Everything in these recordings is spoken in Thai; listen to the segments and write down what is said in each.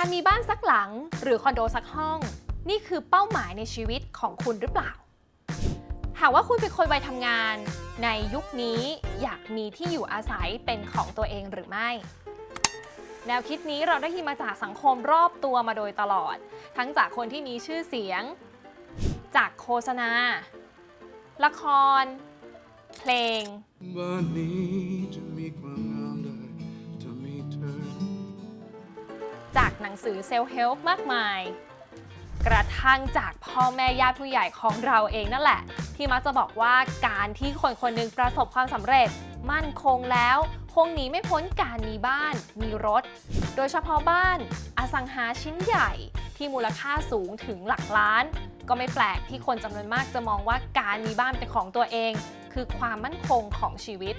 การมีบ้านสักหลังหรือคอนโดสักห้อง นี่คือเป้าหมายในชีวิตของคุณหรือเปล่า หากว่าคุณเป็นคนวัยทำงาน ในยุคนี้อยากมีที่อยู่อาศัยเป็นของตัวเองหรือไม่ แนวคิดนี้เราได้ยินมาจากสังคมรอบตัวมาโดยตลอด ทั้งจากคนที่มีชื่อเสียง จากโฆษณา ละคร เพลงบ้านนี้จะ หนังสือเซลฟ์เฮลป์มากมาย กระทั่งจากพ่อแม่ญาติผู้ใหญ่ของเราเองนั่นแหละ ที่มักจะบอกว่าการที่คนคนหนึ่งประสบความสำเร็จ มั่นคงแล้ว คงหนีไม่พ้นการมีบ้าน มีรถ โดยเฉพาะบ้าน อสังหาชิ้นใหญ่ที่มูลค่าสูงถึงหลักล้าน ก็ไม่แปลกที่คนจำนวนมากจะมองว่าการมีบ้านเป็นของตัวเอง คือความมั่นคงของชีวิต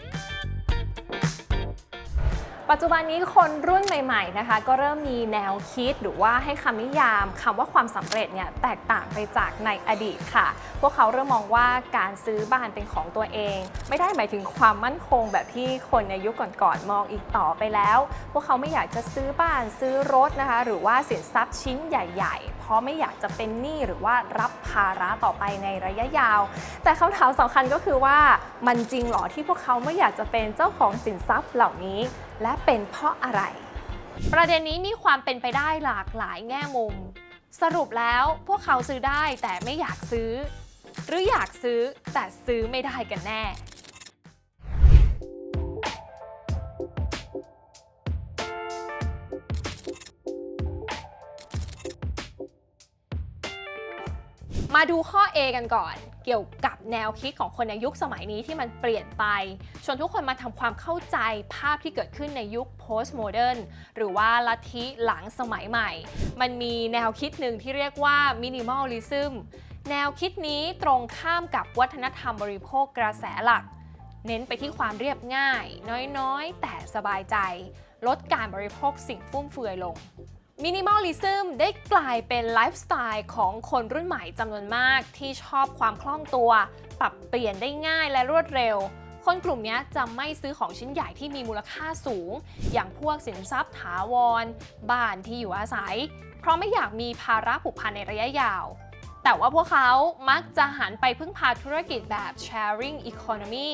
ปัจจุบันนี้คนรุ่นใหม่ๆนะคะ ก็เริ่มมีแนวคิดหรือว่าให้คำนิยามคำว่าความสำเร็จเนี่ยแตกต่างไปจากในอดีตค่ะ พวกเขาเริ่มมองว่าการซื้อบ้านเป็นของตัวเอง ไม่ได้หมายถึงความมั่นคงแบบที่คนในยุคก่อนๆมองอีกต่อไปแล้ว พวกเขาไม่อยากจะซื้อบ้านซื้อรถนะคะ หรือว่าสินทรัพย์ชิ้นใหญ่ ๆ ราะไม่อยากจะเป็นหนี้หรือว่ารับภาระต่อไปในระยะยาว แต่คำถามสำคัญก็คือว่ามันจริงหรอที่พวกเขาไม่อยากจะเป็นเจ้าของสินทรัพย์เหล่านี้ และเป็นเพราะอะไร ประเด็นนี้มีความเป็นไปได้หลากหลายแง่มุม สรุปแล้วพวกเขาซื้อได้แต่ไม่อยากซื้อ หรืออยากซื้อแต่ซื้อไม่ได้กันแน่ มาดูข้อ A กันก่อนเกี่ยวกับแนวคิดของคนในยุคสมัยนี้ที่มันเปลี่ยนไป ชวนทุกคนมาทำความเข้าใจภาพที่เกิดขึ้นในยุค postmodern หรือว่าลัทธิหลังสมัยใหม่ มันมีแนวคิดหนึ่งที่เรียกว่า minimalism แนวคิดนี้ตรงข้ามกับวัฒนธรรมบริโภคกระแสหลัก เน้นไปที่ความเรียบง่าย น้อยๆ แต่สบายใจ ลดการบริโภคสิ่งฟุ่มเฟือยลง มินิมอลลิซึมได้กลายเป็นไลฟ์สไตล์ของคนรุ่นใหม่จำนวนมากที่ชอบความคล่องตัว ปรับเปลี่ยนได้ง่ายและรวดเร็ว คนกลุ่มนี้จะไม่ซื้อของชิ้นใหญ่ที่มีมูลค่าสูง อย่างพวกสินทรัพย์ถาวร บ้านที่อยู่อาศัย เพราะไม่อยากมีภาระผูกพันในระยะยาว แต่ว่าพวกเขามักจะหันไปพึ่งพาธุรกิจแบบ sharing economy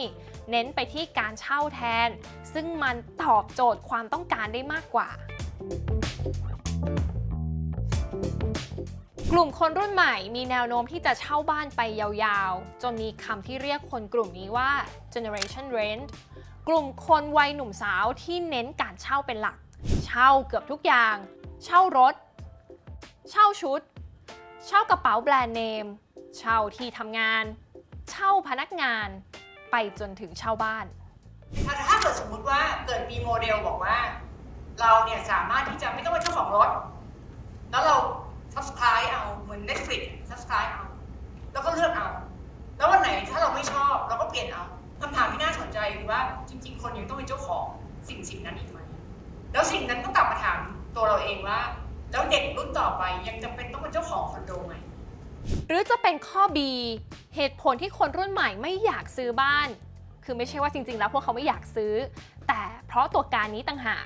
เน้นไปที่การเช่าแทน ซึ่งมันตอบโจทย์ความต้องการได้มากกว่า กลุ่มคนรุ่นใหม่มีแนวโน้มที่จะเช่าบ้านไปยาวๆ จนมีคำที่เรียกคนกลุ่มนี้ว่า generation rent กลุ่มคนวัยหนุ่มสาวที่เน้นการเช่าเป็นหลัก เช่าเกือบทุกอย่าง เช่ารถ เช่าชุด เช่ากระเป๋าแบรนด์เนม เช่าที่ทำงาน เช่าพนักงาน ไปจนถึงเช่าบ้าน ถ้าเกิดสมมุติว่าเกิดมีโมเดลบอกว่า เราเนี่ยสามารถที่จะไม่ต้องเป็นเจ้าของรถ แล้วเรา subscribe เอาเหมือน Netflix subscribe เอา แล้วก็เลือกเอา แล้ววันไหนถ้าเราไม่ชอบเราก็เปลี่ยนเอาคำถามที่น่าสนใจคือว่าจริง ๆ คนยังต้องเป็นเจ้าของสิ่งสิ่งนั้นอีกไหมแล้วสิ่งนั้นก็กลับมาถามตัวเราเองว่า แล้วเด็กรุ่นต่อไปยังจำเป็นต้องเป็นเจ้าของคอนโดไหมหรือจะเป็นข้อ B เหตุผลที่คนรุ่นใหม่ไม่อยากซื้อบ้าน คือไม่ใช่ว่าจริง ๆ แล้วพวกเขาไม่อยากซื้อ แต่เพราะตัวการนี้ต่างหาก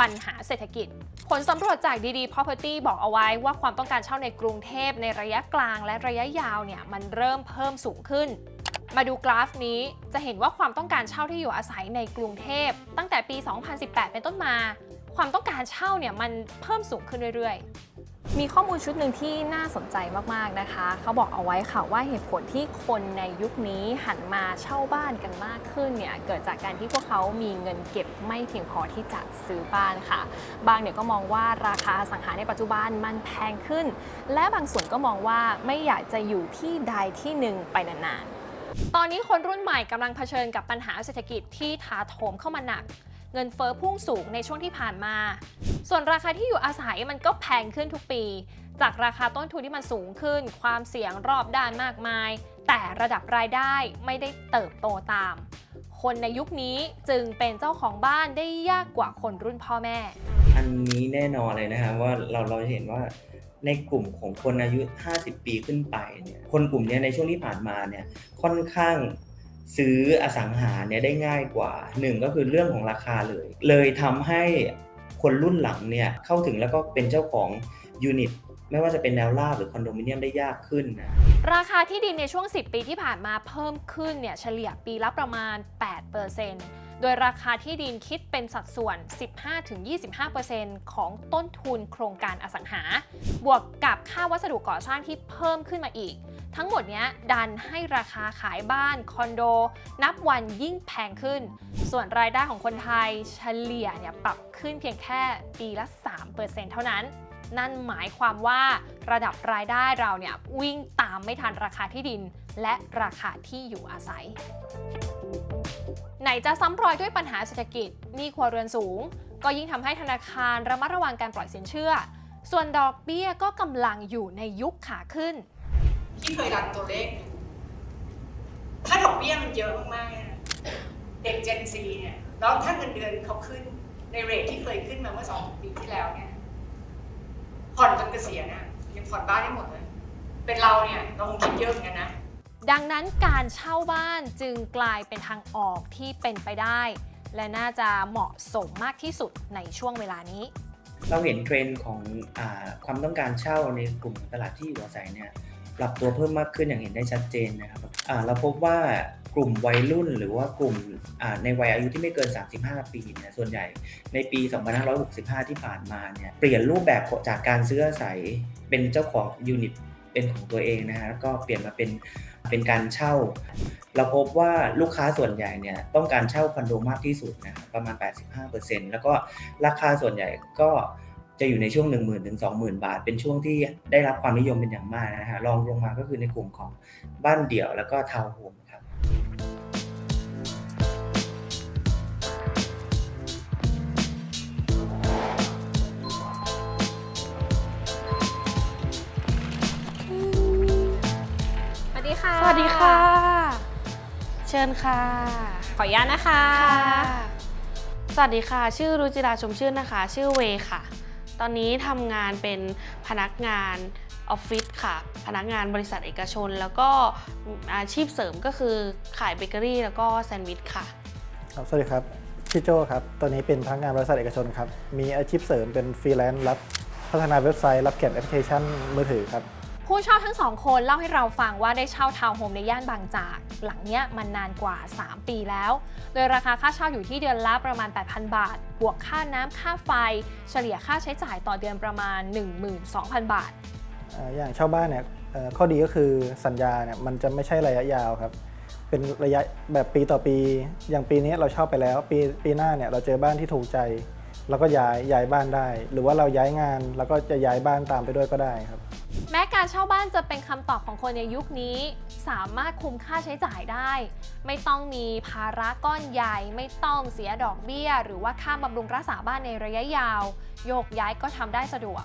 ปัญหาเศรษฐกิจ ผลสำรวจจากดีดี Property บอกเอาไว้ว่าความต้องการเช่าในกรุงเทพในระยะกลางและระยะยาวเนี่ยมันเริ่มเพิ่มสูงขึ้น มาดูกราฟนี้จะเห็นว่าความต้องการเช่าที่อยู่อาศัยในกรุงเทพ ตั้งแต่ปี 2018 เป็นต้นมา ความต้องการเช่าเนี่ยมันเพิ่มสูงขึ้นเรื่อยๆ มีข้อมูลชุดหนึ่งที่น่าสนใจมากๆนะคะ เขาบอกเอาไว้ค่ะว่าเหตุผลที่คนในยุคนี้หันมาเช่าบ้านกันมากขึ้นเนี่ยเกิดจากการที่พวกเขามีเงินเก็บไม่เพียงพอที่จะซื้อบ้านค่ะ บางเนี่ยก็มองว่าราคาสังหาในปัจจุบันมันแพงขึ้น และบางส่วนก็มองว่าไม่อยากจะอยู่ที่ใดที่หนึ่งไปนานๆตอนนี้คนรุ่นใหม่กำลังเผชิญกับปัญหาเศรษฐกิจที่ถาโถมเข้ามาหนัก เงินเฟอ้อพุ่งสูงในช่วงที่ผ่านมา ส่วนราคาที่อยู่อาศัยมันก็แพงขึ้นทุกปี จากราคาต้นทุนที่มันสูงขึ้น ความเสี่ยงรอบด้านมากมาย แต่ระดับรายได้ไม่ได้เติบโตตาม คนในยุคนี้จึงเป็นเจ้าของบ้านได้ยากกว่าคนรุ่นพ่อแม่ อันนี้แน่นอนเลยนะครับว่าเราเราจะเห็นว่าในกลุ่มของคนอายุ 50 ปีขึ้นไปเนี่ยคนกลุ่มนี้ในช่วงที่ผ่านมาเนี่ยค่อนข้าง ซื้ออสังหาเนี่ยได้ง่ายกว่าหนึ่งก็คือเรื่องของราคาเลย เลยทำให้คนรุ่นหลังเนี่ยเข้าถึงแล้วก็เป็นเจ้าของยูนิตไม่ว่าจะเป็นแนวราบหรือคอนโดมิเนียมได้ยากขึ้นนะ ราคาที่ดินในช่วง 10 ปีที่ผ่านมาเพิ่มขึ้นเนี่ยเฉลี่ยปีละประมาณ 8%โดยราคาที่ดินคิดเป็นสัดส่วน 15-25%ของต้นทุนโครงการอสังหา บวกกับค่าวัสดุก่อสร้างที่เพิ่มขึ้นมาอีก ทั้งหมดเนี้ยดันให้ราคาขายบ้านคอนโด นับวันยิ่งแพงขึ้น ส่วนรายได้ของคนไทยเฉลี่ยเนี่ยปรับขึ้นเพียงแค่ปีละ 3%เท่านั้น นั่นหมายความว่าระดับรายได้เราเนี่ยวิ่งตามไม่ทันราคาที่ดิน และราคาที่อยู่อาศัย ไหนจะซ้ำรอยด้วยปัญหาเศรษฐกิจหนี้ครัวเรือนสูง ก็ยิ่งทำให้ธนาคารระมัดระวังการปล่อยสินเชื่อ ส่วนดอกเบี้ยก็กำลังอยู่ในยุคขาขึ้น ที่เคยรันตัวเลขดูถ้าดอกเบี้ยมันเยอะมากๆเนี่ยเด็ก Gen Z เนี่ยแล้วถ้าเงินเดือนเขาขึ้นในเรทที่เคยขึ้นมาเมื่อสองปีที่แล้วเนี่ยผ่อนจนเกษียณน่ะยังผ่อนบ้านได้หมดเลย เป็นเราเนี่ยเราคงคิดเยอะเหมือนกันนะ ดังนั้นการเช่าบ้านจึงกลายเป็นทางออกที่เป็นไปได้ และน่าจะเหมาะสมมากที่สุดในช่วงเวลานี้ เราเห็นเทรนด์ของอาความต้องการเช่าในกลุ่มตลาดที่อยู่อาศัยเนี่ยป รับตัวเพิ่มมากขึ้นอย่างเห็นได้ชัดเจนนะครับอ่าเราพบว่ากลุ่มวัยรุ่นหรือว่ากลุ่มอ่าในวัยอายุที่ไม่เกิน 35 ปีเนี่ยส่วนใหญ่ในปี 2565 ที่ผ่านมาเนี่ยเปลี่ยนรูปแบบจากการซื้ออาศัยเป็นเจ้าของยูนิตเป็นของตัวเองนะฮะแล้วก็เปลี่ยนมาเป็นเป็นการเช่า เราพบว่าลูกค้าส่วนใหญ่เนี่ยต้องการเช่าคอนโดมากที่สุดนะครับประมาณ 85%แล้วก็ราคาส่วนใหญ่ก็ จะอยู่ในช่วง1 0,000ถึง20,000 บาท เป็นช่วงที่ได้รับความนิยมเป็นอย่างมากนะฮะรองลงมาก็คือในกลุ่มของบ้านเดี่ยวแล้วก็ทาวน์โฮมครับสวัสดีค่ะ สวัสดีค่ะ เชิญค่ะ ขออนุญาตนะคะ สวัสดีค่ะ ชื่อรุจิราชมชื่นนะคะ ชื่อเวค่ะ ตอนนี้ทำงานเป็นพนักงานออฟฟิศค่ะ พนักงานบริษัทเอกชน แล้วก็อาชีพเสริมก็คือขายเบเกอรี่แล้วก็แซนด์วิชค่ะครับสวัสดีครับชื่อโจครับ ตอนนี้เป็นพนักงานบริษัทเอกชนครับ มีอาชีพเสริมเป็นฟรีแลนซ์รับพัฒนาเว็บไซต์ รับเขียนแอปพลิเคชันมือถือครับ ผู้เช่าทั้งสองคนเล่าให้เราฟังว่าได้เช่าทาวน์โฮมในย่านบางจาก หลังเนี้ยมันนานกว่า 3 ปีแล้ว โดยราคาค่าเช่าอยู่ที่เดือนละประมาณ 8,000 บาท บวกค่าน้ำค่าไฟ เฉลี่ยค่าใช้จ่ายต่อเดือนประมาณ 12,000 บาทอ่าอย่างเช่าบ้านเนี่ยข้อดีก็คือสัญญาเนี่ยมันจะไม่ใช่ระยะยาวครับ เป็นระยะแบบปีต่อปี อย่างปีนี้เราเช่าไปแล้ว ปีปีหน้าเนี่ยเราเจอบ้านที่ถูกใจเราก็ย้ายย้ายบ้านได้ หรือว่าเราย้ายงานแล้วก็จะย้ายบ้านตามไปด้วยก็ได้ครับ แม้การเช่าบ้านจะเป็นคำตอบของคนในยุคนี้ สามารถคุมค่าใช้จ่ายได้ ไม่ต้องมีภาระก้อนใหญ่ ไม่ต้องเสียดอกเบี้ย หรือว่าค่าบำรุงรักษาบ้านในระยะยาว โยกย้ายก็ทำได้สะดวก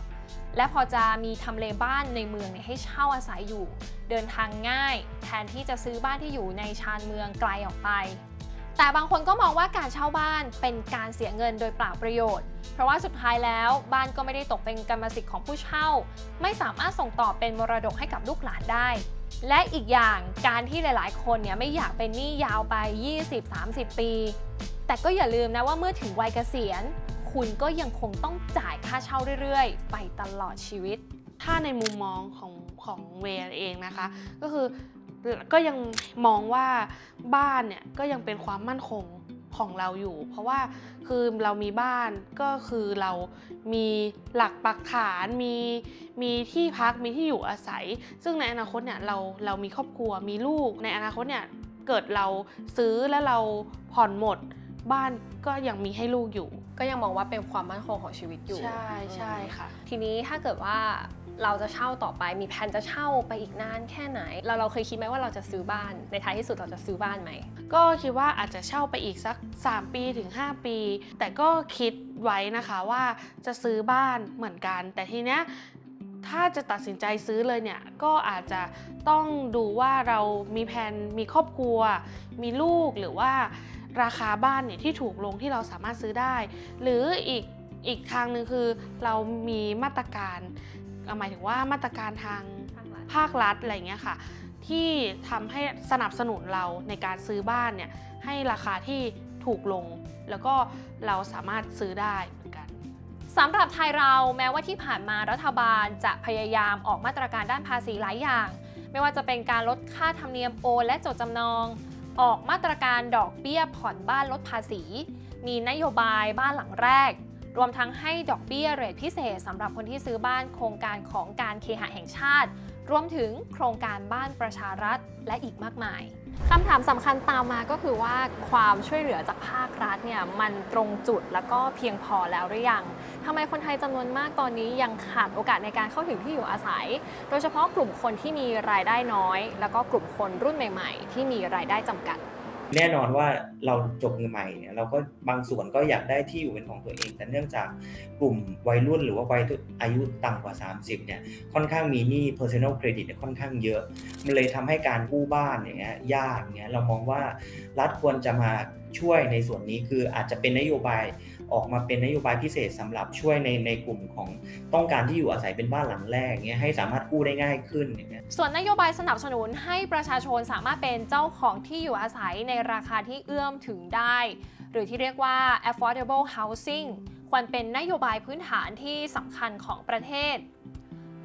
และพอจะมีทำเลบ้านในเมืองให้เช่าอาศัยอยู่ เดินทางง่าย แทนที่จะซื้อบ้านที่อยู่ในชานเมืองไกลออกไป แต่บางคนก็มองว่าการเช่าบ้านเป็นการเสียเงินโดยเปล่าประโยชน์ เพราะว่าสุดท้ายแล้วบ้านก็ไม่ได้ตกเป็นกรรมสิทธิ์ของผู้เช่า ไม่สามารถส่งต่อเป็นมรดกให้กับลูกหลานได้ และอีกอย่างการที่หลาย ๆ คนเนี่ยไม่อยากเป็นหนี้ยาวไป 20-30 ปี แต่ก็อย่าลืมนะว่าเมื่อถึงวัยเกษียณ คุณก็ยังคงต้องจ่ายค่าเช่าเรื่อย ๆ ไปตลอดชีวิตถ้าในมุมมองของของเวเองนะคะ ก็คือ ก็ยังมองว่าบ้านเนี่ยก็ยังเป็นความมั่นคงของเราอยู่ เพราะว่าคือเรามีบ้านก็คือเรามีหลักปักฐานมีมีที่พักมีที่อยู่อาศัย ซึ่งในอนาคตเนี่ยเราเรามีครอบครัวมีลูกในอนาคตเนี่ยเกิดเราซื้อแล้วเราผ่อนหมดบ้านก็ยังมีให้ลูกอยู่ ก็ยังมองว่าเป็นความมั่นคงของชีวิตอยู่ ใช่ใช่ค่ะ ทีนี้ถ้าเกิดว่า เราจะเช่าต่อไป มีแผนจะเช่าไปอีกนานแค่ไหน เราเราเคยคิดไหมว่าเราจะซื้อบ้าน ในท้ายที่สุดเราจะซื้อบ้านไหม ก็คิดว่าอาจจะเช่าไปอีกสัก 3 ปีถึง 5 ปี แต่ก็คิดไว้นะคะว่าจะซื้อบ้านเหมือนกัน แต่ทีเนี้ยถ้าจะตัดสินใจซื้อเลยเนี่ย ก็อาจจะต้องดูว่าเรามีแผนมีครอบครัว มีลูกหรือว่าราคาบ้านเนี่ยที่ถูกลงที่เราสามารถซื้อได้ หรืออีกอีกทางหนึ่งคือเรามีมาตรการ หมายถึงว่ามาตรการทางภาครัฐอะไรอย่างเงี้ยค่ะ ที่ทำให้สนับสนุนเราในการซื้อบ้านเนี่ยให้ราคาที่ถูกลง แล้วก็เราสามารถซื้อได้เหมือนกันสำหรับไทยเราแม้ว่าที่ผ่านมารัฐบาลจะพยายามออกมาตรการด้านภาษีหลายอย่าง ไม่ว่าจะเป็นการลดค่าธรรมเนียมโอนและจดจำนอง ออกมาตรการดอกเบี้ยผ่อนบ้านลดภาษี มีนโยบายบ้านหลังแรก รวมทั้งให้ดอกเบี้ยเรทพิเศษสำหรับคนที่ซื้อบ้านโครงการของการเคหะแห่งชาติ รวมถึงโครงการบ้านประชารัฐและอีกมากมายคำถามสำคัญตามมาก็คือว่าความช่วยเหลือจากภาครัฐเนี่ยมันตรงจุดแล้วก็เพียงพอแล้วหรือยังทำไมคนไทยจำนวนมากตอนนี้ยังขาดโอกาสในการเข้าถึงที่อยู่อาศัย โดยเฉพาะกลุ่มคนที่มีรายได้น้อย แล้วก็กลุ่มคนรุ่นใหม่ ๆ ที่มีรายได้จำกัด แน่นอนว่าเราจบใหม่เนี่ยเราก็บางส่วนก็อยากได้ที่อยู่เป็นของตัวเอง แต่เนื่องจากกลุ่มวัยรุ่นหรือว่าวัยอายุต่ำกว่า 30เนี่ยค่อนข้างมีหนี้ personal credit เนี่ยค่อนข้างเยอะ มันเลยทำให้การกู้บ้านอย่างเงี้ยยากเงี้ยเรามองว่ารัฐควรจะมาช่วยในส่วนนี้คืออาจจะเป็นนโยบาย ออกมาเป็นนโยบายพิเศษสำหรับช่วยในในกลุ่มของต้องการที่อยู่อาศัยเป็นบ้านหลังแรกเงี้ยให้สามารถกู้ได้ง่ายขึ้นอย่างเงี้ยส่วนนโยบายสนับสนุนให้ประชาชนสามารถเป็นเจ้าของที่อยู่อาศัยในราคาที่เอื้อมถึงได้ หรือที่เรียกว่า affordable housing ควรเป็นนโยบายพื้นฐานที่สำคัญของประเทศ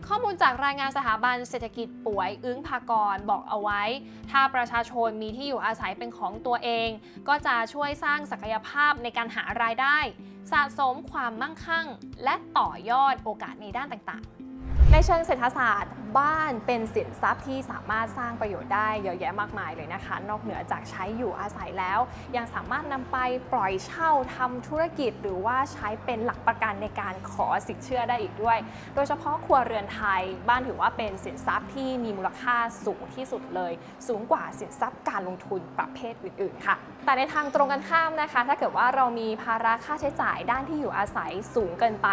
ข้อมูลจากรายงานสถาบันเศรษฐกิจป่วยอึ้งพากรบอกเอาไว้ ถ้าประชาชนมีที่อยู่อาศัยเป็นของตัวเอง ก็จะช่วยสร้างศักยภาพในการหารายได้ สะสมความมั่งคั่ง และต่อยอดโอกาสในด้านต่างๆ ในเชิงเศรษฐศาสตร์ บ้านเป็นสินทรัพย์ที่สามารถสร้างประโยชน์ได้เยอะแยะมากมายเลยนะคะ นอกเหนือจากใช้อยู่อาศัยแล้ว ยังสามารถนำไปปล่อยเช่าทำธุรกิจ หรือว่าใช้เป็นหลักประกันในการขอสินเชื่อได้อีกด้วย โดยเฉพาะครัวเรือนไทย บ้านถือว่าเป็นสินทรัพย์ที่มีมูลค่าสูงที่สุดเลย สูงกว่าสินทรัพย์การลงทุนประเภทอื่นๆค่ะ แต่ในทางตรงกันข้ามนะคะ ถ้าเกิดว่าเรามีภาระค่าใช้จ่ายด้านที่อยู่อาศัยสูงเกินไป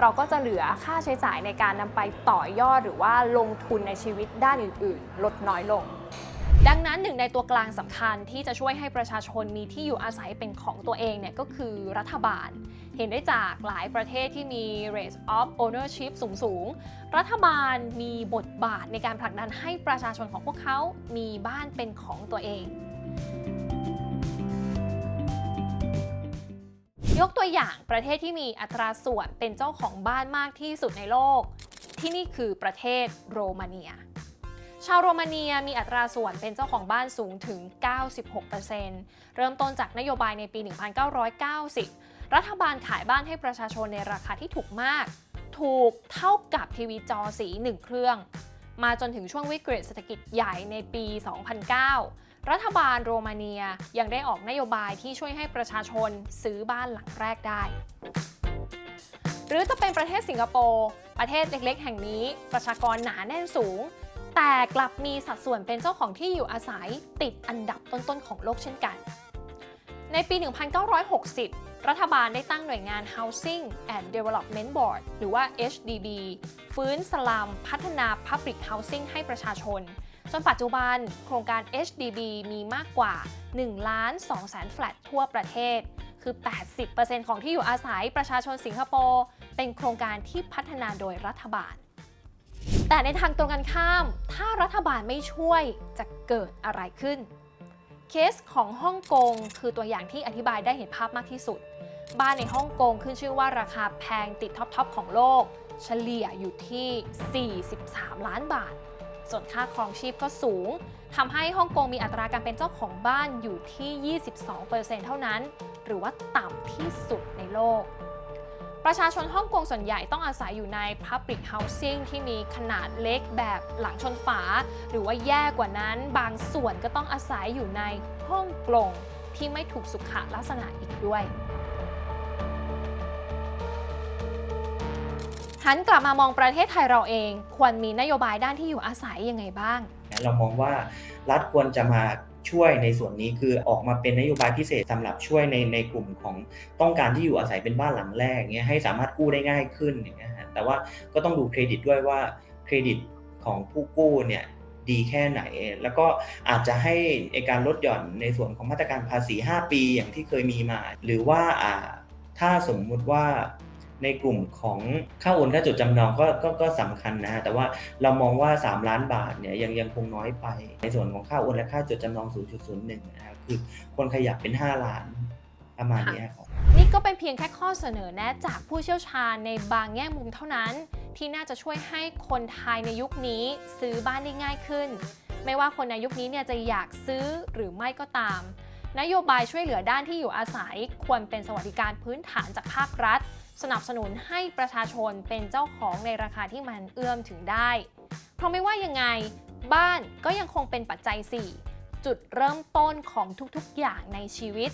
เราก็จะเหลือค่าใช้จ่ายในการนำไปต่อยอดหรือว่าลงทุนในชีวิตด้านอื่น ๆ ลดน้อยลง ดังนั้นหนึ่งในตัวกลางสำคัญที่จะช่วยให้ประชาชนมีที่อยู่อาศัยเป็นของตัวเองเนี่ยก็คือรัฐบาล เห็นได้จากหลายประเทศที่มี rate of ownership สูงๆรัฐบาลมีบทบาทในการผลักดันให้ประชาชนของพวกเขา มีบ้านเป็นของตัวเองยกตัวอย่างประเทศที่มีอัตราส่วนเป็นเจ้าของบ้านมากที่สุดในโลก ที่นี่คือประเทศโรมาเนีย ชาวโรมาเนียมีอัตราส่วนเป็นเจ้าของบ้านสูงถึง 96%เริ่มต้นจากนโยบายในปี 1990 รัฐบาลขายบ้านให้ประชาชนในราคาที่ถูกมาก ถูกเท่ากับทีวีจอสี 1 เครื่อง มาจนถึงช่วงวิกฤตเศรษฐกิจใหญ่ในปี 2009รัฐบาลโรมาเนียยังได้ออกนโยบายที่ช่วยให้ประชาชนซื้อบ้านหลังแรกได้ หรือจะเป็นประเทศสิงคโปร์ประเทศเล็กๆ แห่งนี้ ประชากรหนาแน่นสูง แต่กลับมีสัดส่วนเป็นเจ้าของที่อยู่อาศัยติดอันดับต้นๆของโลกเช่นกัน ในปี 1960 รัฐบาลได้ตั้งหน่วยงาน Housing and Development Board หรือว่า HDB ฟื้นสลัมพัฒนา Public Housing ให้ประชาชน จนปัจจุบันโครงการ HDB มีมากกว่า1ล้าน2แสนแฟลตทั่วประเทศคือ 80%ของที่อยู่อาศัยประชาชนสิงคโปร์ เป็นโครงการที่พัฒนาโดยรัฐบาล แต่ในทางตรงกันข้าม ถ้ารัฐบาลไม่ช่วยจะเกิดอะไรขึ้น เคสของฮ่องกงคือตัวอย่างที่อธิบายได้เห็นภาพมากที่สุด บ้านในฮ่องกงขึ้นชื่อว่าราคาแพงติดท็อปๆของโลก เฉลี่ยอยู่ที่ 43 ล้านบาท ส่วนค่าครองชีพก็สูงทำให้ฮ่องกงมีอัตราการเป็นเจ้าของบ้านอยู่ที่ 22%เท่านั้น หรือว่าต่ำที่สุดในโลก ประชาชนฮ่องกงส่วนใหญ่ต้องอาศัยอยู่ใน Public Housing ที่มีขนาดเล็กแบบหลังชนฝา หรือว่าแย่กว่านั้นบางส่วนก็ต้องอาศัยอยู่ในห้องกลงที่ไม่ถูกสุขลักษณะอีกด้วยหันกลับมามองประเทศไทยเราเอง ควรมีนโยบายด้านที่อยู่อาศัยยังไงบ้าง เรามองว่ารัฐควรจะมา ช่วยในส่วนนี้คือออกมาเป็นนโยบายพิเศษสำหรับช่วยในในกลุ่มของต้องการที่อยู่อาศัยเป็นบ้านหลังแรกเงี้ยให้สามารถกู้ได้ง่ายขึ้นอย่างเงี้ยฮะแต่ว่าก็ต้องดูเครดิตด้วยว่าเครดิตของผู้กู้เนี่ยดีแค่ไหน แล้วก็อาจจะให้ในการลดหย่อนในส่วนของมาตรการภาษี 5 ปีอย่างที่เคยมีมา หรือว่าอ่าถ้าสมมุติว่า ในกลุ่มของค่าโอนค่าจดจำนองก็ก็ก็สำคัญนะฮะแต่ว่าเรามองว่า 3 ล้านบาทเนี่ยยังยังคงน้อยไป ในส่วนของค่าโอนและค่าจดจำนอง 0.01นะครับคือคนขยับเป็น 5 ล้านประมาณเนี้ยครับนี่ก็เป็นเพียงแค่ข้อเสนอแนะจากผู้เชี่ยวชาญในบางแง่มุมเท่านั้น ที่น่าจะช่วยให้คนไทยในยุคนี้ซื้อบ้านได้ง่ายขึ้น ไม่ว่าคนในยุคนี้เนี่ยจะอยากซื้อหรือไม่ก็ตาม นโยบายช่วยเหลือด้านที่อยู่อาศัย ควรเป็นสวัสดิการพื้นฐานจากภาครัฐ สนับสนุนให้ประชาชนเป็นเจ้าของในราคาที่มันเอื้อมถึงได้ เพราะไม่ว่ายังไงบ้านก็ยังคงเป็นปัจจัย 4 จุดเริ่มต้นของทุกๆอย่างในชีวิต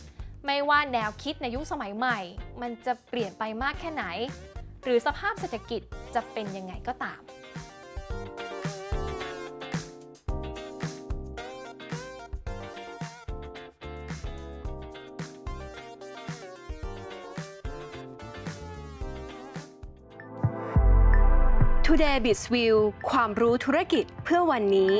ไม่ว่าแนวคิดในยุคสมัยใหม่ มันจะเปลี่ยนไปมากแค่ไหน หรือสภาพเศรษฐกิจจะเป็นยังไงก็ตาม Today b i z View ความรู้ธุรกิจเพื่อวันนี้